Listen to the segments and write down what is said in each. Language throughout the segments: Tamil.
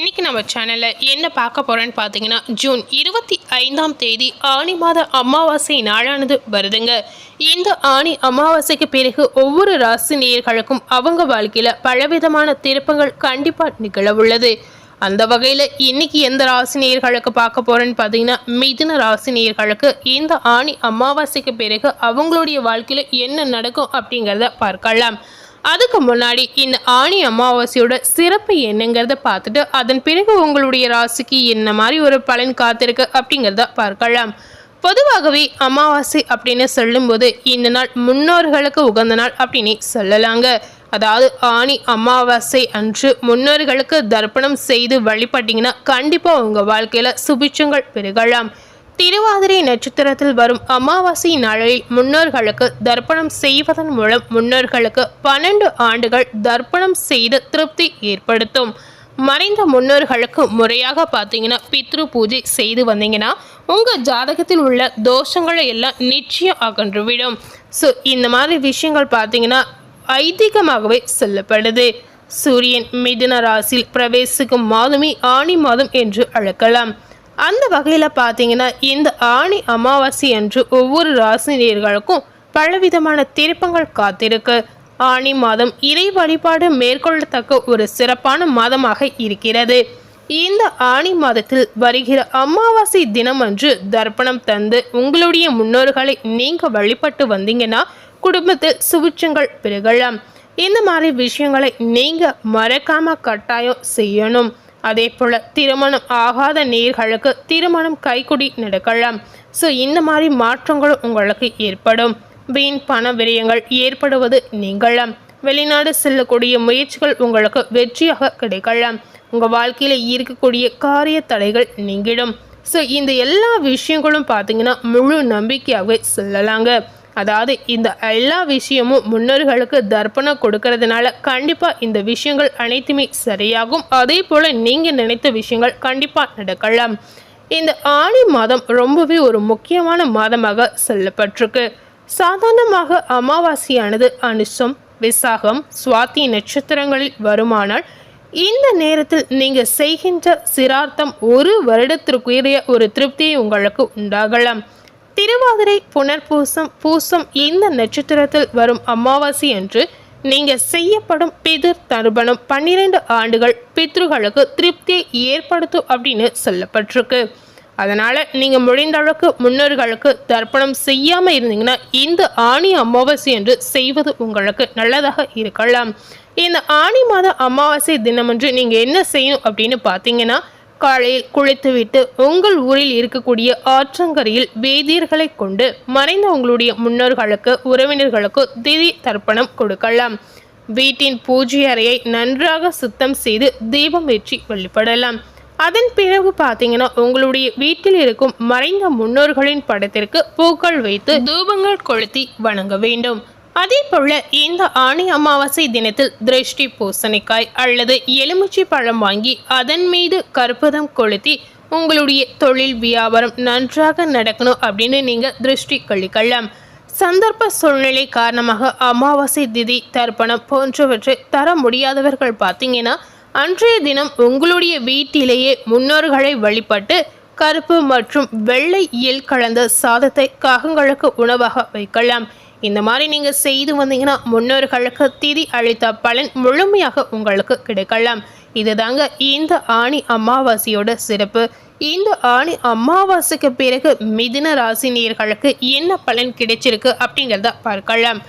இன்னைக்கு நம்ம சேனலில் என்ன பார்க்க போகிறோன்னு பார்த்தீங்கன்னா ஜூன் இருபத்தி ஐந்தாம் தேதி ஆணி மாத அமாவாசை நாளானது வருதுங்க. இந்த ஆணி அமாவாசைக்கு பிறகு ஒவ்வொரு ராசி நேயர்களுக்கும் அவங்க வாழ்க்கையில் பலவிதமான திருப்பங்கள் கண்டிப்பாக நிகழவுள்ளது அந்த வகையில் இன்னைக்கு எந்த ராசினியர்களுக்கு பார்க்க போகிறேன்னு பார்த்தீங்கன்னா மிதுன ராசினியர்களுக்கு இந்த ஆணி அமாவாசைக்கு பிறகு அவங்களுடைய வாழ்க்கையில் என்ன நடக்கும் அப்படிங்கிறத பார்க்கலாம். அதுக்கு முன்னாடி இந்த ஆணி அமாவாசையோட சிறப்பு என்னங்கிறத பார்த்துட்டு அதன் பிறகு உங்களுடைய ராசிக்கு என்ன மாதிரி ஒரு பலன் காத்திருக்கு அப்படிங்கிறத பார்க்கலாம். பொதுவாகவே அமாவாசை அப்படின்னு சொல்லும்போது இந்த நாள் முன்னோர்களுக்கு உகந்த நாள் அப்படின்னு சொல்லலாங்க. அதாவது ஆணி அமாவாசை அன்று முன்னோர்களுக்கு தர்ப்பணம் செய்து வழிபட்டிங்கன்னா கண்டிப்பாக உங்கள் வாழ்க்கையில் சுபிச்சங்கள் பெருகலாம். திருவாதிரை நட்சத்திரத்தில் வரும் அமாவாசை நாளில் முன்னோர்களுக்கு தர்ப்பணம் செய்வதன் மூலம் முன்னோர்களுக்கு பன்னெண்டு ஆண்டுகள் தர்ப்பணம் செய்து திருப்தி ஏற்படுத்தும். மறைந்த முன்னோர்களுக்கு முறையாக பார்த்தீங்கன்னா பித்ரு பூஜை செய்து வந்தீங்கன்னா உங்கள் ஜாதகத்தில் உள்ள தோஷங்களை எல்லாம் நிச்சயம் அகன்றுவிடும். ஸோ இந்த மாதிரி விஷயங்கள் பார்த்தீங்கன்னா ஐதீகமாகவே சொல்லப்படுது. சூரியன் மிதுன ராசியில் பிரவேசிக்கும் மாதமே ஆணி மாதம் என்று அழைக்கலாம். அந்த வகையில் பார்த்தீங்கன்னா இந்த ஆணி அமாவாசை அன்று ஒவ்வொரு ராசினியர்களுக்கும் பலவிதமான திருப்பங்கள் காத்திருக்கு. ஆணி மாதம் இறை வழிபாடு மேற்கொள்ளத்தக்க ஒரு சிறப்பான மாதமாக இருக்கிறது. இந்த ஆணி மாதத்தில் வருகிற அமாவாசை தினம் அன்று தர்ப்பணம் தந்து உங்களுடைய முன்னோர்களை நீங்கள் வழிபட்டு வந்தீங்கன்னா குடும்பத்தில் சுபிச்சங்கள் பெருகலாம். இந்த மாதிரி விஷயங்களை நீங்கள் மறக்காமல் கட்டாயம் செய்யணும். அதே போல் திருமணம் ஆகாத நேர்களுக்கு திருமணம் கைக்குடி நடக்கலாம். ஸோ இந்த மாதிரி மாற்றங்களும் உங்களுக்கு ஏற்படும். வீண் பண விரயங்கள் ஏற்படுவது நீங்களாம் வெளிநாடு செல்லக்கூடிய முயற்சிகள் உங்களுக்கு வெற்றியாக கிடைக்கலாம். உங்கள் வாழ்க்கையில் இருக்கக்கூடிய காரிய தடைகள் நீங்கிடும். ஸோ இந்த எல்லா விஷயங்களும் பார்த்தீங்கன்னா முழு நம்பிக்கையாகவே சொல்லலாங்க. அதாவது இந்த எல்லா விஷயமும் முன்னோர்களுக்கு தர்ப்பணம் கொடுக்கறதுனால கண்டிப்பாக இந்த விஷயங்கள் அனைத்துமே சரியாகும். அதே போல் நீங்கள் நினைத்த விஷயங்கள் கண்டிப்பாக நடக்கலாம். இந்த ஆணி மாதம் ரொம்பவே ஒரு முக்கியமான மாதமாக சொல்லப்பட்டிருக்கு. சாதாரணமாக அமாவாசையானது அனுஷம் விசாகம் சுவாதி நட்சத்திரங்களில் வருமானால் இந்த நேரத்தில் நீங்கள் செய்கின்ற சிரார்த்தம் ஒரு வருடத்திற்குரிய ஒரு திருப்தியை உங்களுக்கு உண்டாகலாம். திருவாதிரை புனர்பூசம் பூசம் இந்த நட்சத்திரத்தில் வரும் அமாவாசை அன்று நீங்க செய்யப்படும் பிதிர் தர்ப்பணம் பன்னிரெண்டு ஆண்டுகள் பித்ருகளுக்கு திருப்தியை ஏற்படுத்தும் அப்படின்னு சொல்லப்பட்டிருக்கு. அதனால நீங்க முடிந்த அளவுக்கு முன்னோர்களுக்கு தர்ப்பணம் செய்யாம இருந்தீங்கன்னா இந்த ஆணி அமாவாசை என்று செய்வது உங்களுக்கு நல்லதாக இருக்கலாம். இந்த ஆணி மாத அமாவாசை தினமன்று நீங்க என்ன செய்யணும் அப்படின்னு பார்த்தீங்கன்னா காலையில் குளித்துவிட்டு உங்கள் ஊரில் இருக்கக்கூடிய ஆற்றங்கரையில் வேதியர்களை கொண்டு மறைந்த உங்களுடைய முன்னோர்களுக்கு உறவினர்களுக்கு திதி தர்ப்பணம் கொடுக்கலாம். வீட்டின் பூஜை அறையை நன்றாக சுத்தம் செய்து தீபம் ஏற்றி வழிபடலாம். அதன் பிறகு பார்த்தீங்கன்னா உங்களுடைய வீட்டில் இருக்கும் மறைந்த முன்னோர்களின் படத்திற்கு பூக்கள் வைத்து தூபங்கள் கொளுத்தி வணங்க வேண்டும். அதே போல இந்த ஆணி அமாவாசை தினத்தில் திருஷ்டி பூசணிக்காய் அல்லது எலுமிச்சை பழம் வாங்கி அதன் மீது கற்பூரம் கொளுத்தி உங்களுடைய தொழில் வியாபாரம் நன்றாக நடக்கணும் அப்படின்னு நீங்கள் திருஷ்டி கழிக்கலாம். சந்தர்ப்ப சூழ்நிலை காரணமாக அமாவாசை திதி தர்ப்பணம் போன்றவற்றை தர முடியாதவர்கள் பார்த்தீங்கன்னா அன்றைய தினம் உங்களுடைய வீட்டிலேயே முன்னோர்களை வழிபட்டு கருப்பு மற்றும் வெள்ளை இயல் கலந்த சாதத்தை காகங்களுக்கு உணவாக வைக்கலாம். இந்த மாதிரி நீங்கள் செய்து வந்தீங்கன்னா முன்னோர்களுக்கு திதி அளித்த பலன் முழுமையாக உங்களுக்கு கிடைக்கலாம். இதுதாங்க இந்த ஆணி அமாவாசையோட சிறப்பு. இந்த ஆணி அமாவாசைக்கு பிறகு மிதுன ராசி நேர்களுக்கு என்ன பலன் கிடைச்சிருக்கு அப்படிங்கிறத பார்க்கலாம்.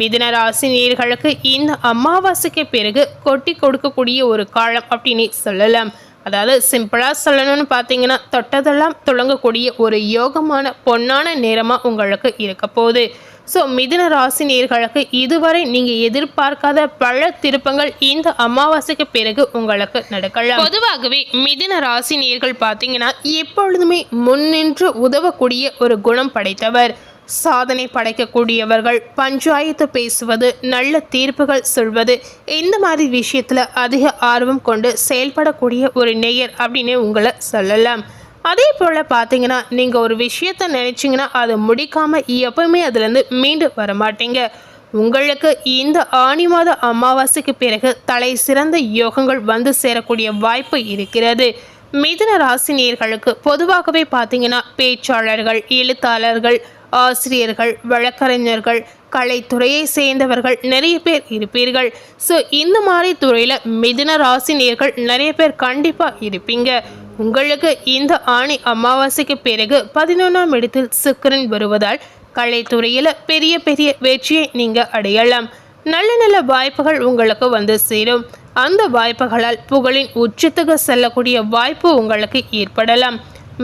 மிதுன ராசி நேர்களுக்கு இந்த அமாவாசைக்கு பிறகு கொட்டி கொடுக்கக்கூடிய ஒரு காலம் அப்படின்னு சொல்லலாம். அதாவது சிம்பிளாக சொல்லணும்னு பார்த்தீங்கன்னா தொட்டதெல்லாம் தொடங்கக்கூடிய ஒரு யோகமான பொன்னான நேரமாக உங்களுக்கு இருக்க போகுது. ஸோ மிதுன ராசி நேர்களுக்கு இதுவரை நீங்கள் எதிர்பார்க்காத பல திருப்பங்கள் இந்த அமாவாசைக்கு பிறகு உங்களுக்கு நடக்கலாம். பொதுவாகவே மிதுன ராசி நேர்கள் பார்த்தீங்கன்னா எப்பொழுதுமே முன்னின்று உதவக்கூடிய ஒரு குணம் படைத்தவர். சாதனை படைக்கக்கூடியவர்கள் பஞ்சாயத்து பேசுவது நல்ல தீர்ப்புகள் சொல்வது இந்த மாதிரி விஷயத்தில் அதிக ஆர்வம் கொண்டு செயல்படக்கூடிய ஒரு நேயர் அப்படின்னு உங்களை சொல்லலாம். அதே போல் பார்த்தீங்கன்னா நீங்கள் ஒரு விஷயத்த நினச்சிங்கன்னா அதை முடிக்காமல் எப்பவுமே அதுலேருந்து மீண்டு வர மாட்டீங்க. உங்களுக்கு இந்த ஆணி மாத அமாவாசைக்கு பிறகு தலை சிறந்த யோகங்கள் வந்து சேரக்கூடிய வாய்ப்பு இருக்கிறது. மிதுன ராசினியர்களுக்கு பொதுவாகவே பார்த்தீங்கன்னா பேச்சாளர்கள் எழுத்தாளர்கள் ஆசிரியர்கள் வழக்கறிஞர்கள் கலைத்துறையை சேர்ந்தவர்கள் நிறைய பேர் இருப்பீர்கள். ஸோ இந்த மாதிரி துறையில் மிதுன ராசினியர்கள் நிறைய பேர் கண்டிப்பாக இருப்பீங்க. உங்களுக்கு இந்த ஆணி அமாவாசைக்கு பிறகு பதினொன்றாம் இடத்தில் சுக்கரன் வருவதால் கலைத்துறையில் பெரிய பெரிய வெற்றியை நீங்கள் அடையலாம். நல்ல நல்ல வாய்ப்புகள் உங்களுக்கு வந்து சேரும். அந்த வாய்ப்புகளால் புகழின் உச்சத்துக்கு செல்லக்கூடிய வாய்ப்பு உங்களுக்கு ஏற்படலாம்.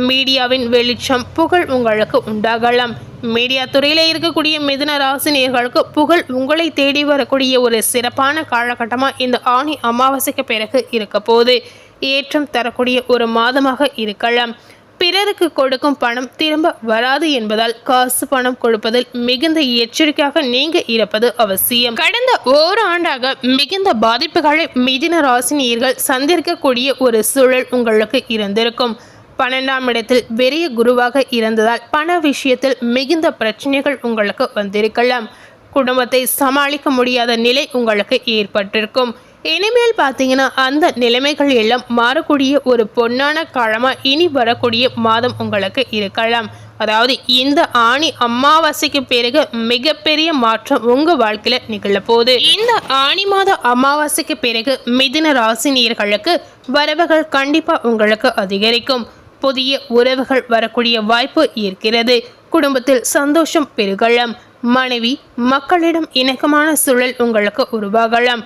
மீடியாவின் வெளிச்சம் புகழ் உங்களுக்கு உண்டாகலாம். மீடியா துறையில் இருக்கக்கூடிய மிதுன ராசினியர்களுக்கு புகழ் உங்களை தேடி வரக்கூடிய ஒரு சிறப்பான காலகட்டமாக இந்த ஆணி அமாவாசைக்கு பிறகு இருக்க போகுது. ஏற்றம் தரக்கூடிய ஒரு மாதமாக இருக்கலாம். பிறருக்கு கொடுக்கும் பணம் திரும்ப வராது என்பதால் காசு பணம் கொடுப்பதில் மிகுந்த எச்சரிக்கையாக நீங்க இருப்பது அவசியம். கடந்த ஓராண்டாக மிகுந்த பாதிப்புகளை மிதின ராசினியர்கள் சந்திருக்கக்கூடிய ஒரு சூழல் உங்களுக்கு இருந்திருக்கும். பன்னெண்டாம் இடத்தில் பெரிய குருவாக இருந்ததால் பண விஷயத்தில் மிகுந்த பிரச்சனைகள் உங்களுக்கு வந்திருக்கலாம். குடும்பத்தை சமாளிக்க முடியாத நிலை உங்களுக்கு ஏற்பட்டிருக்கும். இனிமேல் பார்த்தீங்கன்னா அந்த நிலைமைகள் எல்லாம் மாறக்கூடிய ஒரு பொன்னான காலமாக இனி வரக்கூடிய மாதம் உங்களுக்கு இருக்கலாம். அதாவது இந்த ஆணி அமாவாசைக்கு பிறகு மிகப்பெரிய மாற்றம் உங்க வாழ்க்கையில நிகழப்போகுது இந்த ஆணி மாத அமாவாசைக்கு பிறகு மிதின ராசினியர்களுக்கு வரவுகள் கண்டிப்பா உங்களுக்கு அதிகரிக்கும். புதிய உறவுகள் வரக்கூடிய வாய்ப்பு இருக்கிறது. குடும்பத்தில் சந்தோஷம் பெருகலாம். மனைவி மக்களிடம் இணக்கமான சூழல் உங்களுக்கு உருவாகலாம்.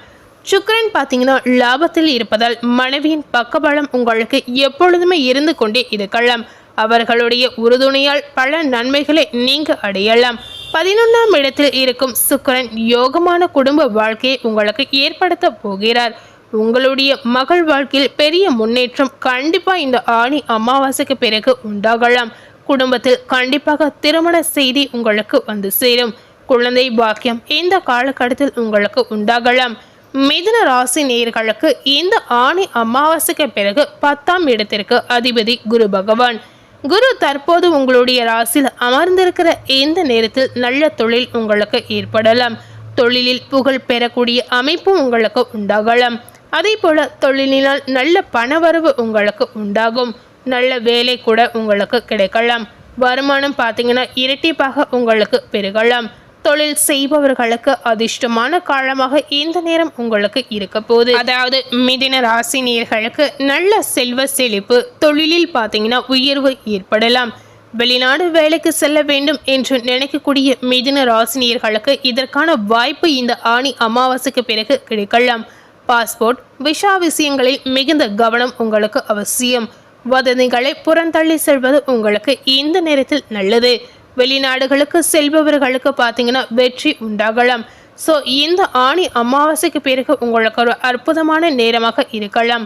சுக்கரன் பார்த்தீங்கன்னா லாபத்தில் இருப்பதால் மனைவியின் பக்கபலம் உங்களுக்கு எப்பொழுதுமே இருந்து கொண்டே இருக்கலாம். அவர்களுடைய உறுதுணையால் பல நன்மைகளை நீங்க அடையலாம். பதினொன்றாம் இடத்தில் இருக்கும் சுக்கரன் யோகமான குடும்ப வாழ்க்கையை உங்களுக்கு ஏற்படுத்த போகிறார். உங்களுடைய மகள் வாழ்க்கையில் பெரிய முன்னேற்றம் கண்டிப்பாக இந்த ஆணி அமாவாசைக்கு பிறகு உண்டாகலாம். குடும்பத்தில் கண்டிப்பாக திருமண செய்தி உங்களுக்கு வந்து சேரும். குழந்தை பாக்கியம் இந்த காலகட்டத்தில் உங்களுக்கு உண்டாகலாம். மிதுன ராசி நேர்களுக்கு இந்த ஆணி அமாவாசைக்கு பிறகு பத்தாம் இடத்திற்கு அதிபதி குரு பகவான். குரு தற்போது உங்களுடைய ராசியில் அமர்ந்திருக்கிற இந்த நேரத்தில் நல்ல தொழில் உங்களுக்கு ஏற்படலாம். தொழிலில் புகழ் பெறக்கூடிய அமைப்பு உங்களுக்கு உண்டாகலாம். அதே போல தொழிலினால் நல்ல பணவரவு உங்களுக்கு உண்டாகும். நல்ல வேலை கூட உங்களுக்கு கிடைக்கலாம். வருமானம் பார்த்தீங்கன்னா இரட்டிப்பாக உங்களுக்கு பெருகலாம். தொழில் செய்பவர்களுக்கு அதிர்ஷ்டமான காலமாக இந்த நேரம் உங்களுக்கு இருக்க போகுது. அதாவது மிதின ராசினியர்களுக்கு நல்ல செல்வ செழிப்பு தொழிலில் பார்த்தீங்கன்னா உயர்வு ஏற்படலாம். வெளிநாடு வேலைக்கு செல்ல வேண்டும் என்று நினைக்கக்கூடிய மிதின ராசினியர்களுக்கு இதற்கான வாய்ப்பு இந்த ஆணி அமாவாசைக்கு பிறகு கிடைக்கலாம். பாஸ்போர்ட் விஷா விஷயங்களில் மிகுந்த கவனம் உங்களுக்கு அவசியம். வதந்திகளை புறந்தள்ளி செல்வது உங்களுக்கு இந்த நேரத்தில் நல்லது. வெளிநாடுகளுக்கு செல்பவர்களுக்கு பார்த்தீங்கன்னா வெற்றி உண்டாகலாம். ஸோ இந்த ஆணி அமாவாசைக்கு பிறகு உங்களுக்கு ஒரு அற்புதமான நேரமாக இருக்கலாம்.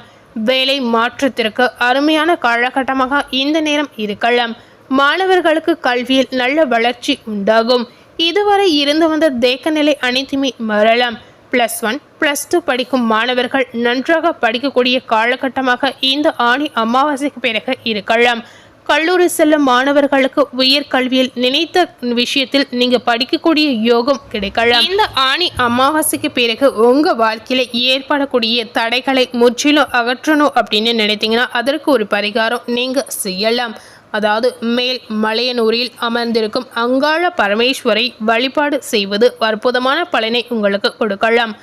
வேலை மாற்றத்திற்கு அருமையான காலகட்டமாக இந்த நேரம் இருக்கலாம். மாணவர்களுக்கு கல்வியில் நல்ல வளர்ச்சி உண்டாகும். இதுவரை இருந்து வந்த தேக்க நிலை அனைத்துமே மாறலாம். ப்ளஸ் ஒன் ப்ளஸ் டூ படிக்கும் மாணவர்கள் நன்றாக படிக்கக்கூடிய காலகட்டமாக இந்த ஆணி அமாவாசைக்கு பிறகு இருக்கலாம். கல்லூரி செல்லும் மாணவர்களுக்கு உயர்கல்வியில் நினைத்த விஷயத்தில் நீங்க படிக்கக்கூடிய யோகம் கிடைக்கலாம் இந்த ஆணி அமாவாசைக்கு பிறகு உங்க வாழ்க்கையில ஏற்படக்கூடிய தடைகளை முற்றிலும் அகற்றணும் அப்படின்னு நினைத்தீங்கன்னா அதற்கு ஒரு பரிகாரம் நீங்க செய்யலாம். அதாவது மேல் மலையனூரில் அமர்ந்திருக்கும் அங்காள பரமேஸ்வரை வழிபாடு செய்வது அற்புதமான பலனை உங்களுக்கு கொடுக்கலாம்.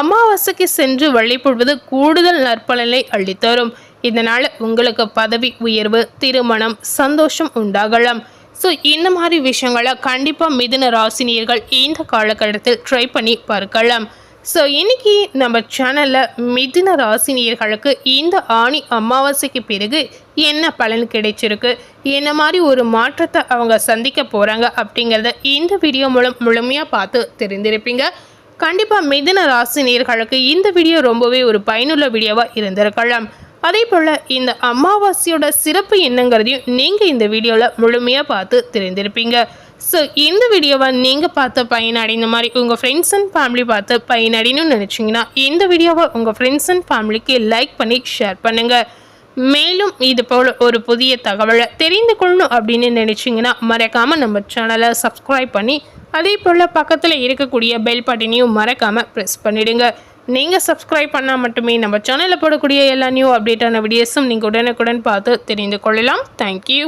அமாவாசைக்கு சென்று வழிபடுவது கூடுதல் நற்பலனை அள்ளித்தரும் இதனால் உங்களுக்கு பதவி உயர்வு திருமணம் சந்தோஷம் உண்டாகலாம். ஸோ இந்த மாதிரி விஷயங்களை கண்டிப்பாக மிதுன ராசினியர்கள் இந்த காலகட்டத்தில் ட்ரை பண்ணி பார்க்கலாம். ஸோ இன்னைக்கு நம்ம சேனலில் மிதுன ராசினியர்களுக்கு இந்த ஆணி அமாவாசைக்கு பிறகு என்ன பலன் கிடைச்சிருக்கு? என்ன மாதிரி ஒரு மாற்றத்தை அவங்க சந்திக்க போகிறாங்க அப்படிங்கிறத இந்த வீடியோ மூலம் முழுமையாக பார்த்து தெரிந்திருப்பீங்க. கண்டிப்பாக மிதுன ராசினியர்களுக்கு இந்த வீடியோ ரொம்பவே ஒரு பயனுள்ள வீடியோவாக இருந்திருக்கலாம். அதே போல் இந்த அமாவாசையோட சிறப்பு என்னங்கிறதையும் நீங்கள் இந்த வீடியோவில் முழுமையாக பார்த்து தெரிந்திருப்பீங்க. ஸோ இந்த வீடியோவை நீங்கள் பார்த்து பயனடைந்த மாதிரி உங்கள் ஃப்ரெண்ட்ஸ் அண்ட் ஃபேமிலி பார்த்து பயனடையணும்னு நினச்சிங்கன்னா இந்த வீடியோவை உங்கள் ஃப்ரெண்ட்ஸ் அண்ட் ஃபேமிலிக்கு லைக் பண்ணி ஷேர் பண்ணுங்கள் மேலும் இது போல் ஒரு புதிய தகவலை தெரிந்து கொள்ளணும் அப்படின்னு நினச்சிங்கன்னா மறக்காமல் நம்ம சேனலை சப்ஸ்கிரைப் பண்ணி அதே போல் பக்கத்தில் இருக்கக்கூடிய பெல் பட்டினையும் மறக்காமல் ப்ரெஸ் பண்ணிவிடுங்க நீங்கள் சப்ஸ்கிரைப் பண்ணால் மட்டுமே நம்ம சேனலில் போடக்கூடிய எல்லா நியூ அப்டேட்டான வீடியோஸும் நீங்கள் உடனுக்குடன் பார்த்து தெரிந்து கொள்ளலாம். தேங்க்யூ